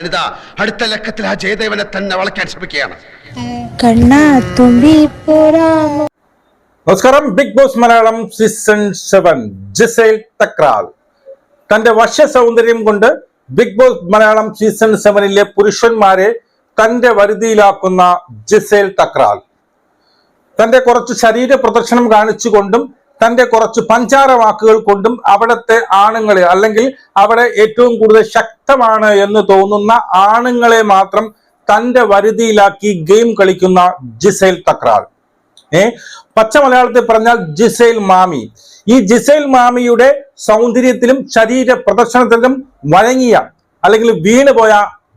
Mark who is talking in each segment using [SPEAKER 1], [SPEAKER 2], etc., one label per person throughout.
[SPEAKER 1] അടുത്ത ലക്കത്തിൽ ആ ജയദേവനെ തന്നെ വളയ്ക്കാൻ ശ്രമിക്കുകയാണ്.
[SPEAKER 2] നമസ്കാരം Big Boss Malayalam season seven Gizele Thakral തന്റെ വശ്യ സൗന്ദര്യം കൊണ്ട് ബിഗ് ബോസ് മലയാളം സീസൺ സെവനിലെ പുരുഷന്മാരെ തന്റെ വരുതിയിലാക്കുന്ന ജിസൈൽ തക്രാൽ തന്റെ കുറച്ച് ശരീര പ്രദർശനം കാണിച്ചുകൊണ്ടും തന്റെ കുറച്ച് പഞ്ചാര വാക്കുകൾ കൊണ്ടും അവിടുത്തെ ആണുങ്ങളെ അല്ലെങ്കിൽ അവിടെ ഏറ്റവും കൂടുതൽ ശക്തമാണ് എന്ന് തോന്നുന്ന ആണുങ്ങളെ മാത്രം തന്റെ വരുതിയിലാക്കി ഗെയിം കളിക്കുന്ന ജിസൈൽ തക്രാൾ ഏ? പച്ച മലയാളത്തിൽ പറഞ്ഞാൽ ജിസൈൽ മാമി. ഈ ജിസൈൽ മാമിയുടെ സൗന്ദര്യത്തിലും ശരീര പ്രദർശനത്തിലും വഴങ്ങിയ അല്ലെങ്കിൽ വീണ് പോയ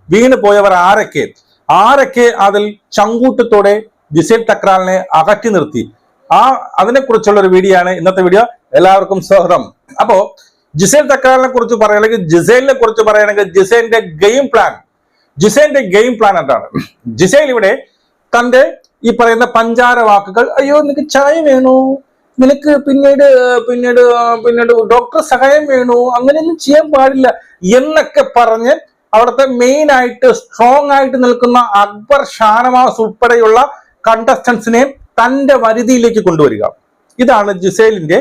[SPEAKER 2] വീണ് പോയവർ ആരൊക്കെ? ആരൊക്കെ അതിൽ ചങ്കൂട്ടത്തോടെ ജിസൈൽ തക്രാലിനെ അകറ്റി നിർത്തി? ആ അതിനെക്കുറിച്ചുള്ള ഒരു വീഡിയോ ആണ് ഇന്നത്തെ വീഡിയോ എല്ലാവർക്കും സ്വാഗതം. അപ്പോ ജിസൈൽ തക്രാലിനെ കുറിച്ച് പറയുകയാണെങ്കിൽ ജിസൈലിനെ കുറിച്ച് പറയുകയാണെങ്കിൽ ജിസൈലിന്റെ ഗെയിം പ്ലാൻ ജിസൈലിന്റെ ഗെയിം പ്ലാൻ എന്താണ്? ജിസൈൽ ഇവിടെ തന്റെ ഈ പറയുന്ന പഞ്ചാര വാക്കുകൾ അയ്യോ നിനക്ക് ചായ വേണോ? നിനക്ക് പിന്നീട് പിന്നീട് പിന്നീട് ഡോക്ടർ സഹായം വേണോ? അങ്ങനെയൊന്നും ചെയ്യാൻ പാടില്ല എന്നൊക്കെ പറഞ്ഞ് അവിടുത്തെ മെയിൻ ആയിട്ട് സ്ട്രോങ് ആയിട്ട് നിൽക്കുന്ന അക്ബർ ഷാനവാസ് ഉൾപ്പെടെയുള്ള കണ്ടസ്റ്റൻസിനെ തന്റെ വരുതിയിലേക്ക് കൊണ്ടുവരിക. ഇതാണ് ജിസേലിന്റെ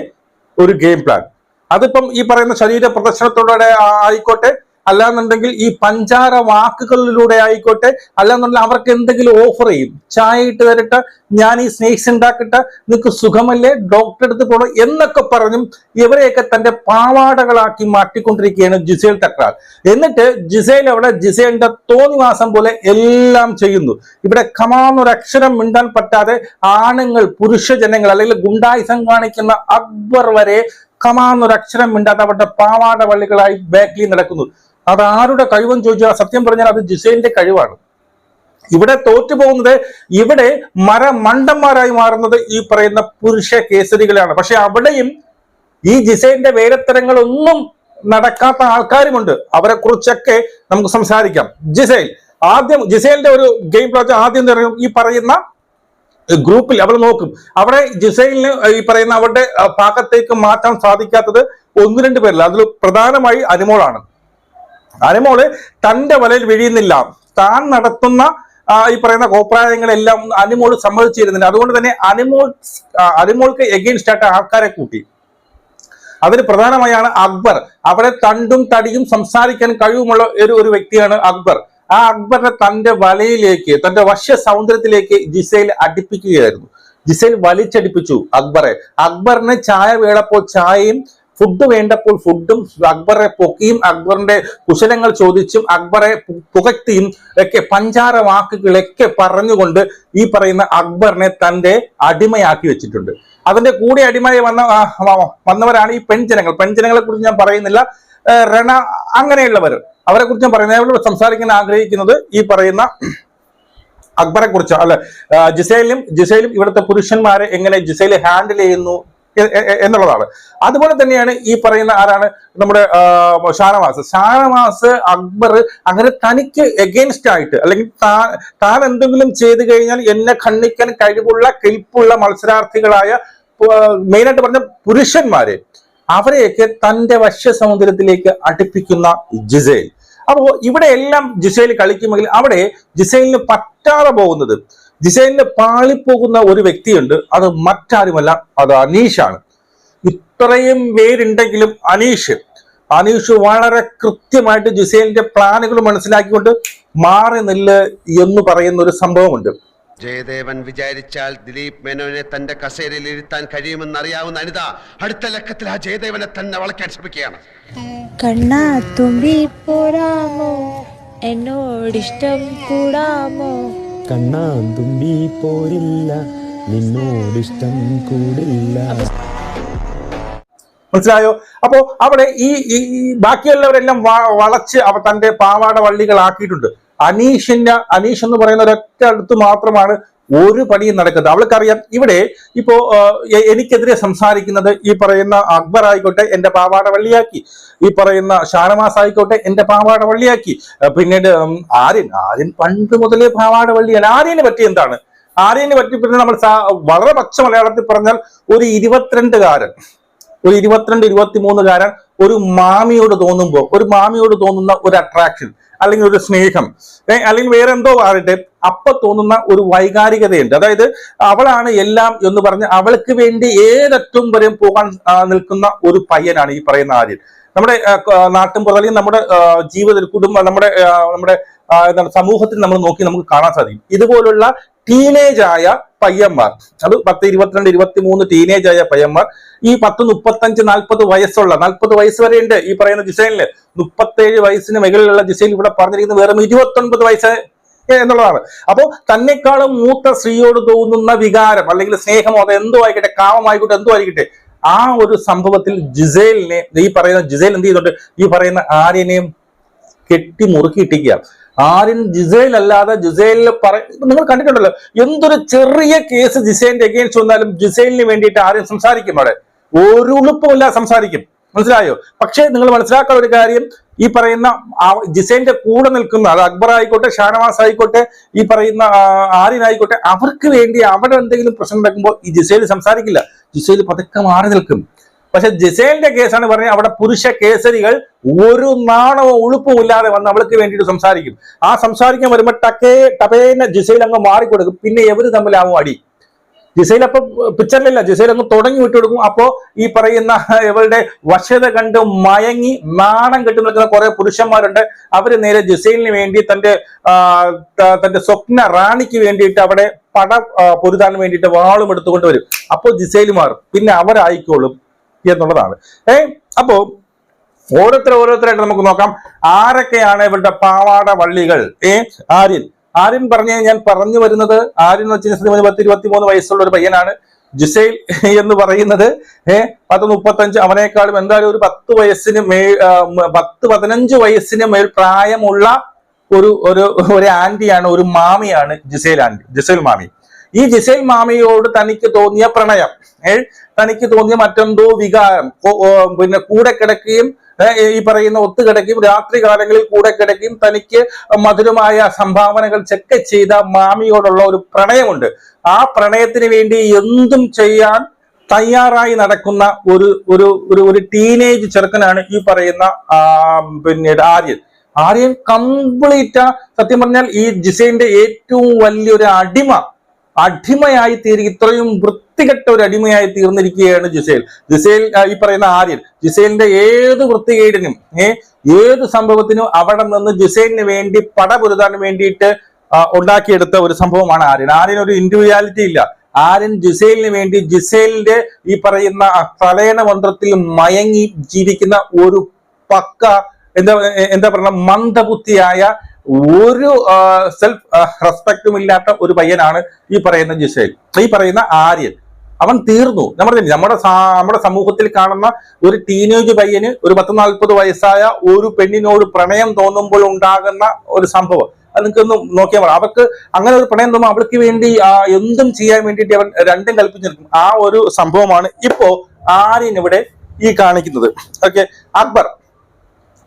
[SPEAKER 2] ഒരു ഗെയിം പ്ലാൻ. അതിപ്പം ഈ പറയുന്ന ശരീര പ്രദർശനത്തോടെ ആയിക്കോട്ടെ അല്ലാന്നുണ്ടെങ്കിൽ ഈ പഞ്ചാര വാക്കുകളിലൂടെ ആയിക്കോട്ടെ അല്ലാന്നുണ്ടെങ്കിൽ അവർക്ക് എന്തെങ്കിലും ഓഫർ ചെയ്യും. ചായ ഇട്ട് തരട്ടെ ഞാൻ ഈ സ്നേക്സ് ഉണ്ടാക്കട്ടെ നിനക്ക് സുഖമല്ലേ ഡോക്ടറെ അടുത്ത് പോകണം എന്നൊക്കെ പറഞ്ഞും ഇവരെയൊക്കെ തന്റെ പാവാടകളാക്കി മാറ്റിക്കൊണ്ടിരിക്കുകയാണ് ജിസേൽ തക്രാർ. എന്നിട്ട് ജിസേൽ അവിടെ ജിസേലിന്റെ തോന്നിവാസം പോലെ എല്ലാം ചെയ്യുന്നു. ഇവിടെ കമാന്നൊരു അക്ഷരം മിണ്ടാൻ പറ്റാതെ ആണുങ്ങൾ പുരുഷ ജനങ്ങൾ അല്ലെങ്കിൽ ഗുണ്ടായുസം കാണിക്കുന്ന അക്ബർ വരെ കമാന്നൊരു അക്ഷരം മിണ്ടാതെ അവരുടെ പാവാട വള്ളികളായി ബാക്കിൽ നടക്കുന്നു. അത് ആരുടെ കഴിവെന്ന് ചോദിച്ചാൽ സത്യം പറഞ്ഞാൽ അത് ജിസൈലിന്റെ കഴിവാണ്. ഇവിടെ തോറ്റുപോകുന്നത് ഇവിടെ മര മണ്ടന്മാരായി മാറുന്നത് ഈ പറയുന്ന പുരുഷ കേസരികളാണ് പക്ഷെ അവിടെയും ഈ ജിസൈലിന്റെ വേലത്തരങ്ങളൊന്നും നടക്കാത്ത ആൾക്കാരുമുണ്ട്. അവരെ കുറിച്ചൊക്കെ നമുക്ക് സംസാരിക്കാം. ജിസൈൽ ആദ്യം ജിസൈലിന്റെ ഒരു ഗെയിം പ്രോജക്ട് ആദ്യം ഈ പറയുന്ന ഗ്രൂപ്പിൽ അവർ നോക്കും. അവിടെ ജിസൈലിന് ഈ പറയുന്ന അവരുടെ പാകത്തേക്ക് മാറ്റാൻ സാധിക്കാത്തത് ഒന്ന് രണ്ട് പേരില്ല അതിൽ പ്രധാനമായി അനുമോളാണ്. അനുമോൾ തന്റെ വലയിൽ വീഴുന്നില്ല. താൻ നടത്തുന്ന ഈ പറയുന്ന കോപ്രായങ്ങളെല്ലാം അനുമോൾ സമ്മതിച്ചിരുന്നില്ല. അതുകൊണ്ട് തന്നെ അനിമോൾ അനിമോൾക്ക് എഗെയിൻസ്റ്റ് ആയിട്ട് ആൾക്കാരെ കൂട്ടി. അതിന് പ്രധാനമായാണ് അക്ബർ. അവിടെ തണ്ടും തടിയും സംസാരിക്കാൻ കഴിവുമുള്ള ഒരു ഒരു വ്യക്തിയാണ് അക്ബർ. ആ അക്ബറിനെ തന്റെ വലയിലേക്ക് തന്റെ വശ്യ സൗന്ദര്യത്തിലേക്ക് ജിസയിൽ അടുപ്പിക്കുകയായിരുന്നു. ജിസയിൽ വലിച്ചടിപ്പിച്ചു അക്ബറെ. അക്ബറിന് ചായ വീണപ്പോൾ ചായയും ഫുഡ് വേണ്ടപ്പോൾ ഫുഡും അക്ബറെ പൊക്കിയും അക്ബറിന്റെ കുശലങ്ങൾ ചോദിച്ചും അക്ബറെ പുകത്തിയും ഒക്കെ പഞ്ചാര വാക്കുകളൊക്കെ പറഞ്ഞുകൊണ്ട് ഈ പറയുന്ന അക്ബറിനെ തന്റെ അടിമയാക്കി വെച്ചിട്ടുണ്ട്. അതിന്റെ കൂടെ അടിമയായി വന്ന വന്നവരാണ് ഈ പെൺജനങ്ങൾ. പെൺജനങ്ങളെ കുറിച്ച് ഞാൻ പറയുന്നില്ല. രണ അങ്ങനെയുള്ളവർ. അവരെ കുറിച്ച് ഞാൻ പറയുന്നത് അവരോട് സംസാരിക്കാൻ ആഗ്രഹിക്കുന്നത് ഈ പറയുന്ന അക്ബറെ കുറിച്ച് അല്ലെ ജിസൈലും ജിസൈലും ഇവിടുത്തെ പുരുഷന്മാരെ എങ്ങനെ ജിസൈൽ ഹാൻഡിൽ ചെയ്യുന്നു? എന്നുള്ളതാണ്. അതുപോലെ തന്നെയാണ് ഈ പറയുന്ന ആരാണ്? നമ്മുടെ ഷാനവാസ്. ഷാനവാസ് അക്ബർ അങ്ങനെ തനിക്ക് എഗെയിൻസ്റ്റ് ആയിട്ട് അല്ലെങ്കിൽ താൻ താൻ എന്തെങ്കിലും ചെയ്തു കഴിഞ്ഞാൽ എന്നെ ഖണ്ഡിക്കാൻ കഴിവുള്ള കെൽപ്പുള്ള മത്സരാർത്ഥികളായ മെയിനായിട്ട് പറഞ്ഞ പുരുഷന്മാരെ അവരെയൊക്കെ തന്റെ വശ്യ സമുദ്രത്തിലേക്ക് അടുപ്പിക്കുന്ന ജിസൈൽ. അപ്പോൾ ഇവിടെ എല്ലാം ജിസൈൽ കളിക്കുമെങ്കിൽ അവിടെ ജിസൈലിന് പറ്റാതെ പോകുന്നത് ജിസൈലിന് പാളിപ്പോകുന്ന ഒരു വ്യക്തിയുണ്ട്. അത് മറ്റാരുമല്ല അത് അനീഷാണ്. ഇത്രയും പേരുണ്ടെങ്കിലും അനീഷ് അനീഷ് വളരെ കൃത്യമായിട്ട് ജിസൈലിന്റെ പ്ലാനുകൾ മനസ്സിലാക്കിക്കൊണ്ട് മാറി നില്ല് എന്ന് പറയുന്ന ഒരു സംഭവമുണ്ട്.
[SPEAKER 1] ജയദേവൻ വിചാരിച്ചാൽ ദിലീപ് മേനോനെ തന്റെ കസേരയിൽ ഇരുത്താൻ കഴിയുമെന്ന് അറിയാവുന്ന അനിത അടുത്ത ലക്കത്തിൽ ആ ജയദേവനെ തന്നെ വളയ്ക്കാൻ ശ്രമിക്കുകയാണ്.
[SPEAKER 3] കണ്ണാ തുമ്പി പോരാമോ എന്നോടിഷ്ടം കൂടാമോ?
[SPEAKER 4] കണ്ണാൻ പോരില്ല പോരില്ല നിന്നോടിഷ്ടം കൂടില്ല.
[SPEAKER 2] മനസ്സിലായോ? അപ്പോ അവിടെ ഈ ഈ ബാക്കിയുള്ളവരെല്ലാം വളച്ച് അവ തന്റെ പാവാട വള്ളികളാക്കിയിട്ടുണ്ട്. അനീഷിന്റെ അനീഷ് എന്ന് പറയുന്ന ഒരൊറ്റ അടുത്ത് മാത്രമാണ് ഒരു പണിയും നടക്കുന്നത് അവൾക്കറിയാം ഇവിടെ ഇപ്പോ എനിക്കെതിരെ സംസാരിക്കുന്നത് ഈ പറയുന്ന അക്ബർ ആയിക്കോട്ടെ എന്റെ പാവാട വള്ളിയാക്കി. ഈ പറയുന്ന ഷാനവാസ് ആയിക്കോട്ടെ എന്റെ പാവാട വള്ളിയാക്കി. പിന്നീട് ആര്യൻ ആര്യൻ പണ്ട് മുതലേ പാവാട വള്ളിയാണ്. ആര്യനെ പറ്റി എന്താണ്? ആര്യനെ പറ്റി പിന്നെ നമ്മൾ വളരെ പച്ച മലയാളത്തിൽ പറഞ്ഞാൽ ഒരു ഇരുപത്തിരണ്ടുകാരൻ ഒരു ഇരുപത്തിരണ്ട് ഇരുപത്തി മൂന്നുകാരൻ ഒരു മാമിയോട് തോന്നുമ്പോൾ ഒരു മാമിയോട് തോന്നുന്ന ഒരു അട്രാക്ഷൻ അല്ലെങ്കിൽ ഒരു സ്നേഹം. അല്ലെങ്കിൽ വേറെ എന്തോ ആകട്ടെ അപ്പൊ തോന്നുന്ന ഒരു വൈകാരികതയുണ്ട്. അതായത് അവളാണ് എല്ലാം എന്ന് പറഞ്ഞ് അവൾക്ക് വേണ്ടി ഏതറ്റം വരെയും പോകാൻ നിൽക്കുന്ന ഒരു പയ്യനാണ് ഈ പറയുന്ന ആര്യൻ. നമ്മുടെ നാട്ടിൻ പുറത്ത് അല്ലെങ്കിൽ നമ്മുടെ ജീവിത കുടുംബം നമ്മുടെ നമ്മുടെ എന്താണ് സമൂഹത്തിൽ നമ്മൾ നോക്കി നമുക്ക് കാണാൻ സാധിക്കും. ഇതുപോലുള്ള ടീനേജ് ആയ പയ്യന്മാർ അത് പത്ത് ഇരുപത്തിരണ്ട് ഇരുപത്തി മൂന്ന് ടീനേജ് ആയ പയ്യന്മാർ ഈ പത്ത് മുപ്പത്തഞ്ച് നാൽപ്പത് വയസ്സുള്ള നാൽപ്പത് വയസ്സ് വരെ ഉണ്ട് ഈ പറയുന്ന ജിസൈനിൽ. മുപ്പത്തേഴ് വയസ്സിന് മുകളിലുള്ള ജിസൈൻ ഇവിടെ പറഞ്ഞിരിക്കുന്ന വെറും ഇരുപത്തൊൻപത് വയസ്സ് എന്നുള്ളതാണ്. അപ്പോൾ തന്നെക്കാളും മൂത്ത സ്ത്രീയോട് തോന്നുന്ന വികാരം അല്ലെങ്കിൽ സ്നേഹമോ അത് എന്തോ ആയിക്കട്ടെ കാമമായിക്കോട്ടെ എന്തോ ആയിക്കട്ടെ ആ ഒരു സംഭവത്തിൽ ജിസേലിനെ ഈ പറയുന്ന ജിസേൽ എന്ത് ചെയ്യുന്നുണ്ട്? ഈ പറയുന്ന ആര്യനെയും കെട്ടി മുറുക്കിയിട്ടിരിക്കുക ആര്യൻ ജിസേൽ അല്ലാതെ ജിസേലിൽ പറ നിങ്ങൾ കണ്ടിട്ടുണ്ടല്ലോ എന്തൊരു ചെറിയ കേസ് ജിസേലിന്റെ അഗേൻസ്റ്റ് വന്നാലും ജിസേലിന് വേണ്ടിയിട്ട് ആര്യൻ സംസാരിക്കും അവിടെ. ഒരു ഉളുപ്പമില്ല സംസാരിക്കും. മനസ്സിലായോ? പക്ഷേ നിങ്ങൾ മനസ്സിലാക്കാൻ ഒരു കാര്യം ഈ പറയുന്ന ജിസൈന്റെ കൂടെ നിൽക്കുന്ന അത് അക്ബർ ആയിക്കോട്ടെ ഷാനവാസ് ആയിക്കോട്ടെ ഈ പറയുന്ന ആര്യനായിക്കോട്ടെ അവർക്ക് വേണ്ടി അവിടെ എന്തെങ്കിലും പ്രശ്നം നടക്കുമ്പോൾ ഈ ജിസൈൽ സംസാരിക്കില്ല. ജിസൈൽ പതുക്കെ മാറി നിൽക്കും. പക്ഷെ ജിസേലിന്റെ കേസാണ് പറഞ്ഞത് അവിടെ പുരുഷ കേസരികൾ ഒരു നാണവും ഉളുപ്പുമില്ലാതെ വന്ന് അവൾക്ക് വേണ്ടിയിട്ട് സംസാരിക്കും. ആ സംസാരിക്കാൻ വരുമ്പോൾ ടക്കേ ടപേന ജിസേൽ അങ്ങ് മാറിക്കൊടുക്കും. പിന്നെ എവര് തമ്മിലാവും അടി? ജിസൈൽ അപ്പൊ പിക്ചറിലില്ല ജിസൈൽ അങ്ങ് തുടങ്ങി വിട്ടുകൊടുക്കും അപ്പോ ഈ പറയുന്ന ഇവളുടെ വശത കണ്ട് മയങ്ങി നാണം കെട്ടി നിൽക്കുന്ന കുറെ പുരുഷന്മാരുണ്ട്. അവർ നേരെ ജിസൈലിന് വേണ്ടി തന്റെ തന്റെ സ്വപ്ന റാണിക്ക് വേണ്ടിയിട്ട് അവിടെ പട പൊരുതാൻ വേണ്ടിയിട്ട് വാളും എടുത്തുകൊണ്ട് വരും. അപ്പോൾ ജിസൈൽ മാറും. പിന്നെ അവരായിക്കോളും എന്നുള്ളതാണ്. ഏ അപ്പോ ഓരോരുത്തർ ഓരോരുത്തരായിട്ട് നമുക്ക് നോക്കാം. ആരൊക്കെയാണ് ഇവരുടെ പാവാട വള്ളികൾ? ഏ ആര്യൻ. ആര്യൻ പറഞ്ഞ ഞാൻ പറഞ്ഞു വരുന്നത് ആര്യൻ എന്ന് വെച്ചാൽ പത്ത് ഇരുപത്തി മൂന്ന് വയസ്സുള്ള ഒരു പയ്യനാണ്. ജുസൈൽ എന്ന് പറയുന്നത്. ഏഹ് പത്ത് മുപ്പത്തഞ്ച് അവനേക്കാളും എന്തായാലും ഒരു പത്ത് വയസ്സിന് മേ ആ, മ- പത്ത് പതിനഞ്ച് വയസ്സിന് മേൽ പ്രായമുള്ള ഒരു ഒരു ഒരു ആന്റിയാണ് ഒരു മാമിയാണ് ജിസൈൽ ആന്റി ജിസൈൽ മാമി. ഈ ജിസൈൽ മാമിയോട് തനിക്ക് തോന്നിയ പ്രണയം ഏഹ് തനിക്ക് തോന്നിയ മറ്റെന്തോ വികാരം പിന്നെ കൂടെ കിടക്കുകയും ഈ പറയുന്ന ഒത്തുകിടക്കുകയും രാത്രി കാലങ്ങളിൽ കൂടെ കിടക്കും തനിക്ക് മധുരമായ സംഭാവനകൾ ചെക്ക് ചെയ്ത മാമിയോടുള്ള ഒരു പ്രണയമുണ്ട്. ആ പ്രണയത്തിന് വേണ്ടി എന്തും ചെയ്യാൻ തയ്യാറായി നടക്കുന്ന ഒരു ഒരു ഒരു ഒരു ടീനേജ് ചെറുക്കനാണ് ഈ പറയുന്ന പിന്നെ പിന്നീട് ആര്യൻ. ആര്യൻ കംപ്ലീറ്റ് സത്യം പറഞ്ഞാൽ ഈ ജിസൈന്റെ ഏറ്റവും വലിയൊരു അടിമ അടിമയായി തീരുക ഇത്രയും വൃത്തികെട്ട ഒരു അടിമയായി തീർന്നിരിക്കുകയാണ് ജിസേൽ. ജിസേൽ ഈ പറയുന്ന ആര്യൻ. ജിസേലിന്റെ ഏത് വൃത്തികേടിനും ഏത് സംഭവത്തിനും അവിടെ നിന്ന് ജിസേലിന് വേണ്ടി പടപൊരുതാൻ വേണ്ടിയിട്ട് ഉണ്ടാക്കിയെടുത്ത ഒരു സംഭവമാണ് ആര്യൻ. ആര്യൻ ഒരു ഇൻഡിവിജ്വാലിറ്റി ഇല്ല. ആര്യൻ ജിസേലിന് വേണ്ടി ജിസേലിന്റെ ഈ പറയുന്ന പ്രളയന മന്ത്രത്തിൽ മയങ്ങി ജീവിക്കുന്ന ഒരു പക്ക എന്താ എന്താ പറയുക മന്ദബുദ്ധിയായ ഒരു സെൽഫ് റെസ്പെക്റ്റും ഇല്ലാത്ത ഒരു പയ്യനാണ് ഈ പറയുന്ന ജിസേൽ. ഈ പറയുന്ന ആര്യൻ. അവൻ തീർന്നു. നമ്മുടെ നമ്മുടെ നമ്മുടെ സമൂഹത്തിൽ കാണുന്ന ഒരു ടീനേജ് പയ്യന് ഒരു പത്ത് നാൽപ്പത് വയസ്സായ ഒരു പെണ്ണിനോട് പ്രണയം തോന്നുമ്പോൾ ഉണ്ടാകുന്ന ഒരു സംഭവം. അത് നിങ്ങൾക്കൊന്ന് നോക്കിയാൽ മതി. അവർക്ക് അങ്ങനെ ഒരു പ്രണയം തോന്നുമ്പോൾ അവൾക്ക് വേണ്ടി എന്തും ചെയ്യാൻ വേണ്ടിയിട്ട് അവൻ രണ്ടും കൽപ്പിച്ചിരിക്കും. ആ ഒരു സംഭവമാണ് ഇപ്പോ ആര്യൻ ഇവിടെ ഈ കാണിക്കുന്നത്. ഓക്കെ അക്ബർ.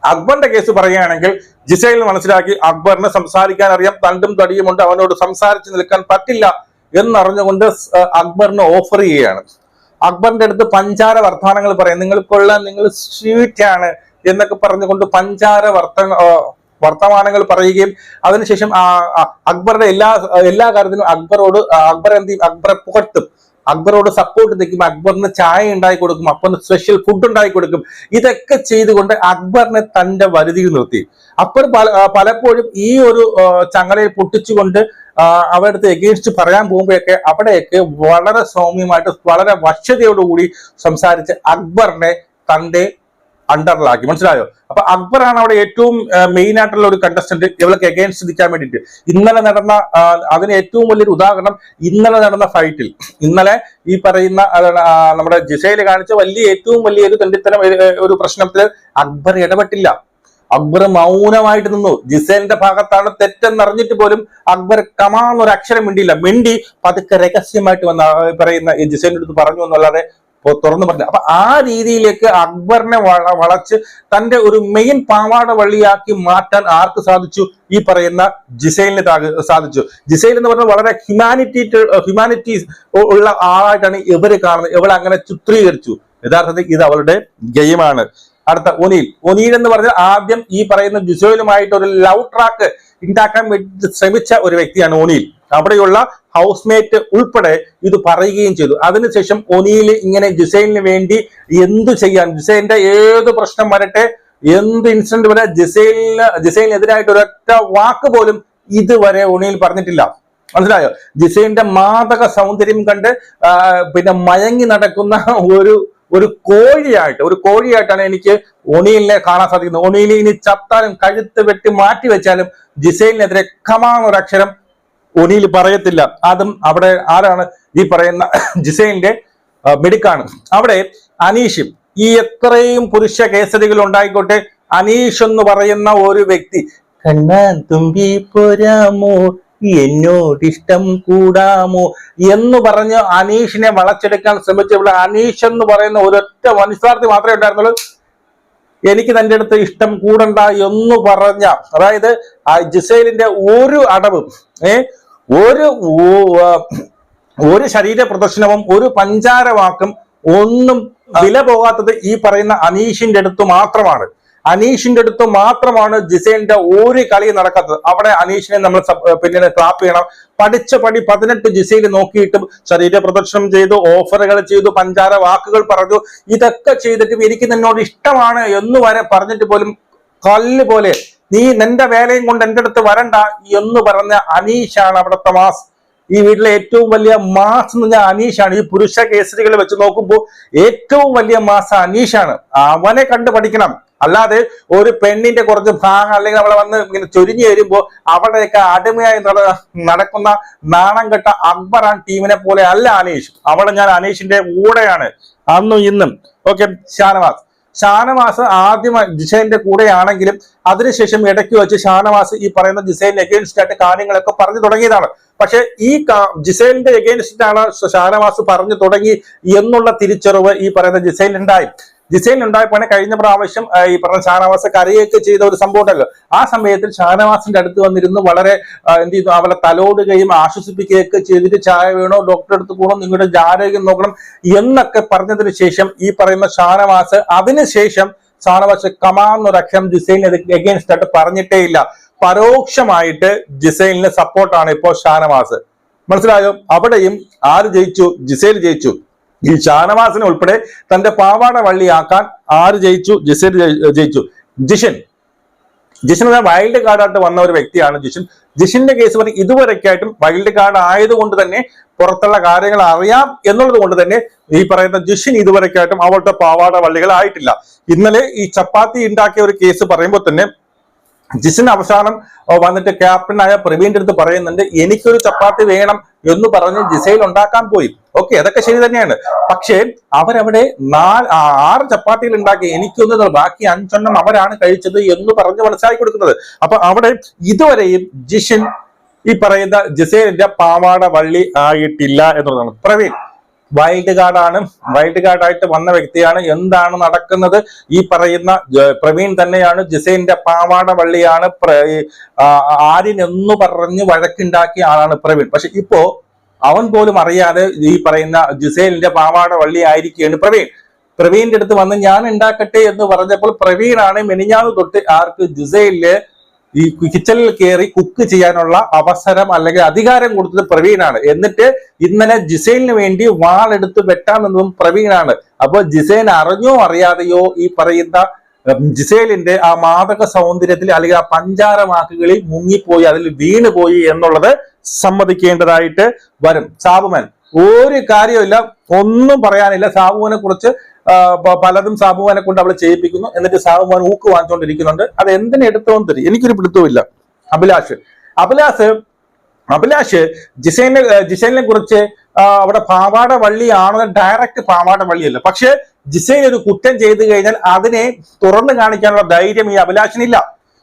[SPEAKER 2] അക്ബറിന്റെ കേസ് പറയുകയാണെങ്കിൽ ജിസൈൽ മനസ്സിലാക്കി അക്ബറിന് സംസാരിക്കാൻ അറിയാം തണ്ടും തടിയുമുണ്ട് അവനോട് സംസാരിച്ച് നിൽക്കാൻ പറ്റില്ല എന്നറിഞ്ഞുകൊണ്ട് അക്ബറിന് ഓഫർ ചെയ്യുകയാണ്. അക്ബറിന്റെ അടുത്ത് പഞ്ചാര വർത്തമാനങ്ങൾ പറയാം നിങ്ങൾ കൊള്ളാൻ നിങ്ങൾ സ്വീറ്റ് ആണ് എന്നൊക്കെ പറഞ്ഞുകൊണ്ട് പഞ്ചാര വർത്ത വർത്തമാനങ്ങൾ പറയുകയും അതിനുശേഷം അക്ബറുടെ എല്ലാ എല്ലാ കാര്യത്തിനും അക്ബറോട് അക്ബർ എന്ത് അക്ബറെ പുകഴ്ത്തും. അക്ബറോട് സപ്പോർട്ട് നിൽക്കും അക്ബറിന് ചായ ഉണ്ടായി കൊടുക്കും അപ്പന് സ്പെഷ്യൽ ഫുഡ് ഉണ്ടായി കൊടുക്കും. ഇതൊക്കെ ചെയ്തുകൊണ്ട് അക്ബറിനെ തന്റെ വരുതിയിൽ നിർത്തി. അക്ബർ പല പലപ്പോഴും ഈ ഒരു ചങ്ങലയിൽ പൊട്ടിച്ചുകൊണ്ട് അവരുടെ അടുത്ത് എഗെയിൻസ്റ്റ് പറയാൻ പോകുമ്പോഴൊക്കെ അവിടെയൊക്കെ വളരെ സൗമ്യമായിട്ട് വളരെ വശ്യതയോടുകൂടി സംസാരിച്ച് അക്ബറിനെ തന്റെ അണ്ടറിലാക്കി. മനസ്സിലായോ? അപ്പൊ അക്ബറാണ് അവിടെ ഏറ്റവും മെയിൻ ആയിട്ടുള്ള ഒരു കണ്ടസ്റ്റന്റ് ഇവൾക്ക് എഗൈൻസ്റ്റ് നിൽക്കാൻ വേണ്ടിയിട്ട്. ഇന്നലെ നടന്ന അതിന് ഏറ്റവും വലിയൊരു ഉദാഹരണം ഇന്നലെ നടന്ന ഫൈറ്റിൽ ഇന്നലെ ഈ പറയുന്ന നമ്മുടെ ജിസയിൽ കാണിച്ച വലിയ ഏറ്റവും വലിയൊരു തെണ്ടിത്തരം ഒരു പ്രശ്നത്തിൽ അക്ബർ ഇടപെട്ടില്ല. അക്ബർ മൗനമായിട്ട് നിന്നു. ജിസേലിന്റെ ഭാഗത്താണ് തെറ്റെന്നറിഞ്ഞിട്ട് പോലും അക്ബർ കമാന്നൊരു അക്ഷരം മിണ്ടിയില്ല. മിണ്ടി പതുക്കെ രഹസ്യമായിട്ട് വന്ന പറയുന്ന ഈ ജിസേലിന്റെ അടുത്ത് പറഞ്ഞു എന്നല്ലാതെ തുറന്നു പറഞ്ഞു. അപ്പൊ ആ രീതിയിലേക്ക് അക്ബറിനെ വളച്ച് തന്റെ ഒരു മെയിൻ പാവാട വള്ളിയാക്കി മാറ്റാൻ ആർക്ക് സാധിച്ചു? ഈ പറയുന്ന ജിസൈലിന് സാധിച്ചു. ജിസൈൽ എന്ന് പറഞ്ഞാൽ വളരെ ഹ്യൂമാനിറ്റി ഹ്യൂമാനിറ്റീസ് ഉള്ള ആളായിട്ടാണ് ഇവർ കാണുന്നത്. ഇവൾ അങ്ങനെ ചിത്രീകരിച്ചു. യഥാർത്ഥത്തിൽ ഇത് അവളുടെ ഗെയിമാണ് അടുത്ത ഒനീൽ. ഒനീൽ എന്ന് പറഞ്ഞാൽ ആദ്യം ഈ പറയുന്ന ജിസോയിലുമായിട്ട് ഒരു ലവ് ട്രാക്ക് ഉണ്ടാക്കാൻ ശ്രമിച്ച ഒരു വ്യക്തിയാണ് ഒനീൽ. അവിടെയുള്ള ഹൗസ്മേറ്റ് ഉൾപ്പെടെ ഇത് പറയുകയും ചെയ്തു. അതിനുശേഷം ഒനിയിൽ ഇങ്ങനെ ജിസൈലിന് വേണ്ടി എന്തു ചെയ്യാൻ ജിസൈലിന്റെ ഏത് പ്രശ്നം വരട്ടെ? എന്ത് ഇൻസിഡന്റ് വരെ ജിസൈലിന് ജിസൈലിനെതിരായിട്ട് ഒരൊറ്റ വാക്ക് പോലും ഇതുവരെ ഒണിയിൽ പറഞ്ഞിട്ടില്ല. മനസ്സിലായോ? ജിസൈലിന്റെ മാതക സൗന്ദര്യം കണ്ട് പിന്നെ മയങ്ങി നടക്കുന്ന ഒരു ഒരു കോഴിയായിട്ട് ഒരു കോഴിയായിട്ടാണ് എനിക്ക് ഒണിയിലിനെ കാണാൻ സാധിക്കുന്നത്. ഒണിയിൽ ഇനി ചത്താലും കഴുത്ത് വെട്ടി മാറ്റി വെച്ചാലും ജിസൈലിനെതിരെ കമാന്നൊരു അക്ഷരം ഒനിയിൽ പറയത്തില്ല. അതും അവിടെ ആരാണ്? ഈ പറയുന്ന ജിസൈലിന്റെ മെഡിക്കാണ് അവിടെ അനീഷും ഈ എത്രയും പുരുഷ കേസരികൾ ഉണ്ടായിക്കോട്ടെ അനീഷ് എന്ന് പറയുന്ന ഒരു വ്യക്തി കണ്ണാൻ തുമ്പി പോരാമോ? എന്നോട് ഇഷ്ടം കൂടാമോ? എന്ന് പറഞ്ഞ് അനീഷിനെ വളച്ചെടുക്കാൻ ശ്രമിച്ച ഇവിടെ അനീഷ് എന്ന് പറയുന്ന ഒരൊറ്റ മനുഷ്യാർത്ഥി മാത്രമേ ഉണ്ടായിരുന്നുള്ളൂ. എനിക്ക് തന്റെ അടുത്ത് ഇഷ്ടം കൂടണ്ട എന്ന് പറഞ്ഞ അതായത് ജിസൈലിന്റെ ഒരു അടവും ഏ ഒരു ഒരു ശരീര പ്രദർശനവും ഒരു പഞ്ചാര വാക്കും ഒന്നും വില പോകാത്തത് ഈ പറയുന്ന അനീഷിന്റെ അടുത്ത് മാത്രമാണ്. അനീഷിന്റെ അടുത്ത് മാത്രമാണ് ജിസൈലിന്റെ ഒരു കളി നടക്കാത്തത്. അവിടെ അനീഷിനെ നമ്മൾ പിന്നെ ട്രാപ്പ് ചെയ്യണം. പഠിച്ച പടി പതിനെട്ട് ജിസയിൽ നോക്കിയിട്ടും ശരീര പ്രദർശനം ചെയ്തു ഓഫറുകൾ ചെയ്തു പഞ്ചാര വാക്കുകൾ പറഞ്ഞു. ഇതൊക്കെ ചെയ്തിട്ടും എനിക്ക് നിന്നോട് ഇഷ്ടമാണ് എന്ന് വരെ പറഞ്ഞിട്ട് പോലും കല്ല് പോലെ നീ നിന്റെ വേലയും കൊണ്ട് എന്റെ അടുത്ത് വരണ്ട എന്ന് പറഞ്ഞ അനീഷാണ് അവിടുത്തെ മാസ്. ഈ വീട്ടിലെ ഏറ്റവും വലിയ മാസ് എന്ന് പറഞ്ഞാൽ അനീഷാണ്. ഈ പുരുഷ കേസരികൾ വെച്ച് നോക്കുമ്പോൾ ഏറ്റവും വലിയ മാസ് അനീഷാണ്. അവനെ കണ്ട് പഠിക്കണം. അല്ലാതെ ഒരു പെണ്ണിന്റെ കുറച്ച് ഭാഗം അല്ലെങ്കിൽ അവളെ വന്ന് ഇങ്ങനെ ചൊരിഞ്ഞു വരുമ്പോൾ അവിടെയൊക്കെ അടിമയായി നട- നടക്കുന്ന നാണം കെട്ട അക്ബറാൻ ടീമിനെ പോലെ അല്ല അനീഷ്. അവിടെ ഞാൻ അനീഷിന്റെ കൂടെയാണ്. അന്നും ഇന്നും. ഓക്കെ ഷാനവാസ്. ഷാനവാസ് ആദ്യം ജിസൈലിന്റെ കൂടെയാണെങ്കിലും അതിനുശേഷം ഇടയ്ക്ക് വെച്ച് ഷാനവാസ് ഈ പറയുന്ന ജിസൈലിന് എഗെയിൻസ്റ്റ് ആയിട്ട് കാര്യങ്ങളൊക്കെ പറഞ്ഞു തുടങ്ങിയതാണ്. പക്ഷെ ഈ ജിസൈലിന്റെ ആണ് ഷാനവാസ് പറഞ്ഞു തുടങ്ങി എന്നുള്ള തിരിച്ചറിവ് ഈ പറയുന്ന ജിസൈൽ ജിസൈൽ ഉണ്ടായപ്പോഴാണ് കഴിഞ്ഞ പ്രാവശ്യം ഈ പറഞ്ഞ ഷാനവാസ് കരയൊക്കെ ചെയ്ത ഒരു സംഭവം ഉണ്ടല്ലോ. ആ സമയത്തിൽ ഷാനവാസിന്റെ അടുത്ത് വന്നിരുന്ന് വളരെ എന്ത് ചെയ്തു? അവളെ തലോടുകയും ആശ്വസിപ്പിക്കുകയൊക്കെ ചെയ്തിട്ട് ചായ വേണോ ഡോക്ടറെ അടുത്ത് പോകണം നിങ്ങളുടെ ആരോഗ്യം നോക്കണം എന്നൊക്കെ പറഞ്ഞതിന് ശേഷം ഈ പറയുന്ന ഷാനവാസ് അതിനുശേഷം ഷാനവാസ് കമാന്നൊരു അക്ഷരം ജിസൈൻ എഗെയിൻസ്റ്റ് ആയിട്ട് പറഞ്ഞിട്ടേ ഇല്ല. പരോക്ഷമായിട്ട് ജിസൈലിന് സപ്പോർട്ടാണ് ഇപ്പോൾ ഷാനവാസ്. മനസ്സിലായോ? അവിടെയും ആര് ജയിച്ചു? ജിസൈൽ ജയിച്ചു. ഈ ഷാനവാസിനെ ഉൾപ്പെടെ തന്റെ പാവാട വള്ളിയാക്കാൻ ആര് ജയിച്ചു? ജിസിൻ ജയിച്ചു. ജിഷൻ. ജിഷൻ എന്ന വൈൽഡ് കാർഡായിട്ട് വന്ന ഒരു വ്യക്തിയാണ് ജിഷൻ. ജിഷിന്റെ കേസ് പറഞ്ഞ് ഇതുവരെക്കായിട്ടും വൈൽഡ് കാർഡ് ആയതുകൊണ്ട് തന്നെ പുറത്തുള്ള കാര്യങ്ങൾ അറിയാം എന്നുള്ളത് കൊണ്ട് തന്നെ ഈ പറയുന്ന ജിഷിൻ ഇതുവരെക്കായിട്ടും അവളുടെ പാവാട വള്ളികൾ ആയിട്ടില്ല. ഇന്നലെ ഈ ചപ്പാത്തി ഉണ്ടാക്കിയ ഒരു കേസ് പറയുമ്പോൾ തന്നെ ജിഷൻ അവസാനം വന്നിട്ട് ക്യാപ്റ്റനായ പ്രവീണിന്റെ അടുത്ത് പറയുന്നുണ്ട് എനിക്കൊരു ചപ്പാത്തി വേണം എന്ന് പറഞ്ഞ് ജിസൈൽ ഉണ്ടാക്കാൻ പോയി. ഓക്കെ അതൊക്കെ ശരി തന്നെയാണ്. പക്ഷേ അവരവിടെ നാല് ആറ് ചപ്പാത്തികൾ ഉണ്ടാക്കി എനിക്കൊന്ന് ബാക്കി അഞ്ചെണ്ണം അവരാണ് കഴിച്ചത് എന്ന് പറഞ്ഞ് മനസ്സിലാക്കി കൊടുക്കുന്നത്. അപ്പൊ അവിടെ ഇതുവരെയും ജിഷൻ ഈ പറയുന്ന ജിസൈലിന്റെ പാവാട വള്ളി ആയിട്ടില്ല എന്നുള്ളതാണ്. പ്രവീൺ വൈൽഡ് കാർഡാണ് വൈൽഡ് കാർഡായിട്ട് വന്ന വ്യക്തിയാണ്. എന്താണ് നടക്കുന്നത്? ഈ പറയുന്ന പ്രവീൺ തന്നെയാണ്. ജിസൈന്റെ പാവാട വള്ളിയാണ് ആര്യൻ എന്ന് പറഞ്ഞ് വഴക്കുണ്ടാക്കിയ ആളാണ് പ്രവീൺ. പക്ഷെ ഇപ്പോ അവൻ പോലും അറിയാതെ ഈ പറയുന്ന ജിസൈലിന്റെ പാവാട വള്ളി ആയിരിക്കുകയാണ് പ്രവീൺ. പ്രവീണിന്റെ അടുത്ത് വന്ന് ഞാൻ ഉണ്ടാക്കട്ടെ എന്ന് പറഞ്ഞപ്പോൾ പ്രവീണാണ് മെനിഞ്ഞാന്ന് തൊട്ട് ആർക്ക് ജിസൈലിൽ ഈ കിച്ചണിൽ കയറി കുക്ക് ചെയ്യാനുള്ള അവസരം അല്ലെങ്കിൽ അധികാരം കൊടുത്തത് പ്രവീണാണ്. എന്നിട്ട് ഇന്നലെ ജിസൈലിന് വേണ്ടി വാളെടുത്ത് വെട്ടാമെന്നതും പ്രവീണാണ്. അപ്പൊ ജിസൈൻ അറിഞ്ഞോ അറിയാതെയോ ഈ പറയുന്ന ജിസൈലിന്റെ ആ മാതക സൗന്ദര്യത്തിൽ അല്ലെങ്കിൽ ആ പഞ്ചാര വാക്കുകളിൽ മുങ്ങിപ്പോയി അതിൽ വീണുപോയി എന്നുള്ളത് സമ്മതിക്കേണ്ടതായിട്ട് വരും. സാബുമൻ ഒരു കാര്യമില്ല ഒന്നും പറയാനില്ല. സാബുവിനെ കുറിച്ച് പലതും സാബുവാനെ കൊണ്ട് അവളെ ചെയ്യിപ്പിക്കുന്നു. എന്നിട്ട് സാബുമാൻ ഊക്ക് വാങ്ങിച്ചുകൊണ്ടിരിക്കുന്നുണ്ട് അത് എന്തിനെ എടുത്തോന്ന് തരും എനിക്കൊരു പിടുത്തവുമില്ല. അഭിലാഷ്. അഭിലാഷ് അഭിലാഷ് ജിസൈനെ ജിസൈനെ കുറിച്ച് അവിടെ പാവാട വള്ളിയാണോ ഡയറക്റ്റ് പാവാട വള്ളിയല്ല. പക്ഷെ ജിസൈൻ ഒരു കുറ്റം ചെയ്തു കഴിഞ്ഞാൽ അതിനെ തുറന്നു കാണിക്കാനുള്ള ധൈര്യം ഈ അഭിലാഷിനില്ല.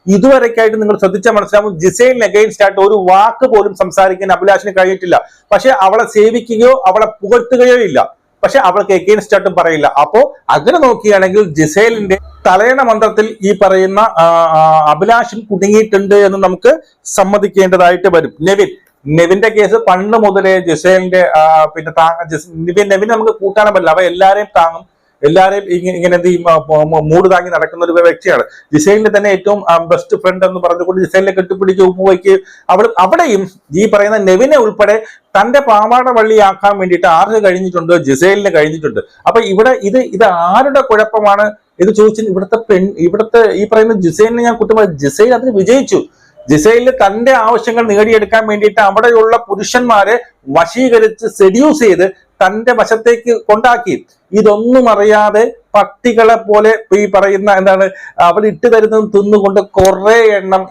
[SPEAKER 2] ഇതുവരെക്കായിട്ട് നിങ്ങൾ ശ്രദ്ധിച്ചാൽ മനസ്സിലാവും ജിസൈലിന് അഗെയിൻസ്റ്റ് ആയിട്ട് ഒരു വാക്ക് പോലും സംസാരിക്കാൻ അഭിലാഷിന് കഴിഞ്ഞിട്ടില്ല. പക്ഷെ അവളെ സേവിക്കുകയോ അവളെ പുകഴ്ത്തുകയോ ഇല്ല. പക്ഷെ അവൾക്ക് എഗെയിൻസ്റ്റ് ആയിട്ടും പറയില്ല. അപ്പോ അങ്ങനെ നോക്കുകയാണെങ്കിൽ ജിസേലിന്റെ തലയണ മന്ത്രത്തിൽ ഈ പറയുന്ന അഭിലാഷൻ കുടുങ്ങിയിട്ടുണ്ട് എന്ന് നമുക്ക് സമ്മതിക്കേണ്ടതായിട്ട് വരും. നെവിൻ. നെവിന്റെ കേസ് പണ്ട് മുതലേ ജിസേലിന്റെ പിന്നെ താങ്ങ നെവിൻ നമുക്ക് കൂട്ടാനും പറ്റില്ല. അവ എല്ലാരെയും താങ്ങും. എല്ലാരെയും ഇങ്ങനെ എന്ത് ചെയ്യും, മൂട് താങ്ങി നടക്കുന്ന ഒരു വ്യക്തിയാണ്. ജിസൈലിന്റെ തന്നെ ഏറ്റവും ബെസ്റ്റ് ഫ്രണ്ട് എന്ന് പറഞ്ഞുകൊണ്ട് ജിസൈലിനെ കെട്ടിപ്പിടിച്ച് ഉപ്പുവയ്ക്ക് അവൾ അവിടെയും ഈ പറയുന്ന നെവിനെ ഉൾപ്പെടെ തന്റെ പാവാട വള്ളിയാക്കാൻ വേണ്ടിയിട്ട് ആർക്ക് കഴിഞ്ഞിട്ടുണ്ട് ജിസൈലിന് കഴിഞ്ഞിട്ടുണ്ട്. അപ്പൊ ഇവിടെ ഇത് ഇത് ആരുടെ കുഴപ്പമാണ്? ഇത് ചോദിച്ചാൽ ഇവിടുത്തെ പെൺ ഇവിടുത്തെ ഈ പറയുന്ന ജിസൈലിനെ ഞാൻ കുറ്റം. ജിസൈൽ അതിന് വിജയിച്ചു. ജിസൈലിന് തന്റെ ആവശ്യങ്ങൾ നേടിയെടുക്കാൻ വേണ്ടിയിട്ട് അവിടെയുള്ള പുരുഷന്മാരെ വശീകരിച്ച് സെഡ്യൂസ് ചെയ്ത് തന്റെ വശത്തേക്ക് കൊണ്ടാക്കി. ഇതൊന്നും അറിയാതെ പട്ടികളെ പോലെ ഈ പറയുന്ന എന്താണ് അവൾ ഇട്ട് തരുന്നത് തിന്നുകൊണ്ട് കുറെ എണ്ണം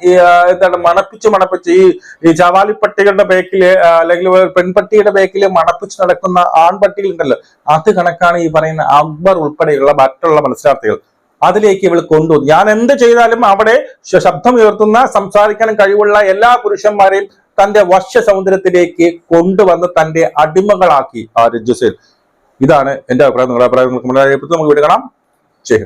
[SPEAKER 2] എന്താണ് മണപ്പിച്ച് മണപ്പിച്ച് ഈ ഈ ചവാലിപ്പട്ടികളുടെ ബേക്കിൽ അല്ലെങ്കിൽ പെൺപട്ടിയുടെ ബേക്കിൽ മണപ്പിച്ച് നടക്കുന്ന ആൺപട്ടികൾ ഉണ്ടല്ലോ. അത് കണക്കാണ് ഈ പറയുന്ന അക്ബർ ഉൾപ്പെടെയുള്ള മറ്റുള്ള മത്സരാർത്ഥികൾ. അതിലേക്ക് ഇവൾ കൊണ്ടുവന്നു. ഞാൻ എന്ത് ചെയ്താലും അവിടെ ശബ്ദം ഉയർത്തുന്ന സംസാരിക്കാനും കഴിവുള്ള എല്ലാ പുരുഷന്മാരെയും തന്റെ വശ്യ സൗന്ദര്യത്തിലേക്ക് കൊണ്ടുവന്ന് തന്റെ അടിമകളാക്കി. ആ രജുസേൽ ഇതാണ് എന്റെ അഭിപ്രായം. നിങ്ങളുടെ അഭിപ്രായം നമുക്ക് വീട് കാണാം. ശരി